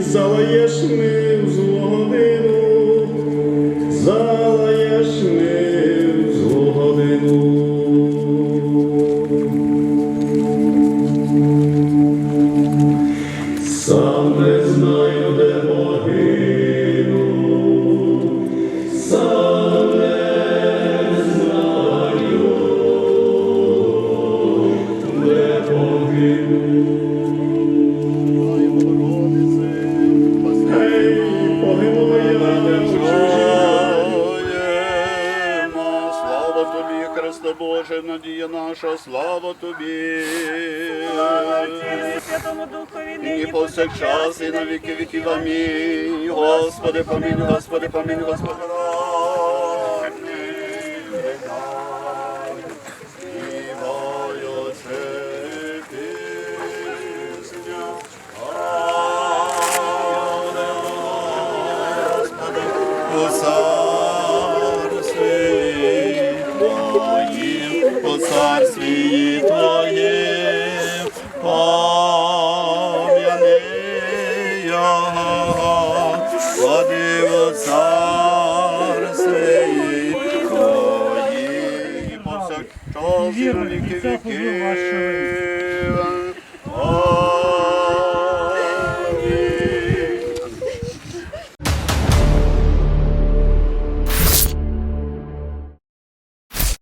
Залаєш ми в злу залаєш ми в годину. Сам не знаю. Тобі, Боже, надія наша, слава тобі. Святому Духові нині повсякчас, і на віки віків. Амінь. Господи, помилуй, Господи, помилуй, Господи. Господи, Твоїм, у царстві Твоїм, пом'яни його, Господи, у царстві Твоїм, повсякчас віки віки.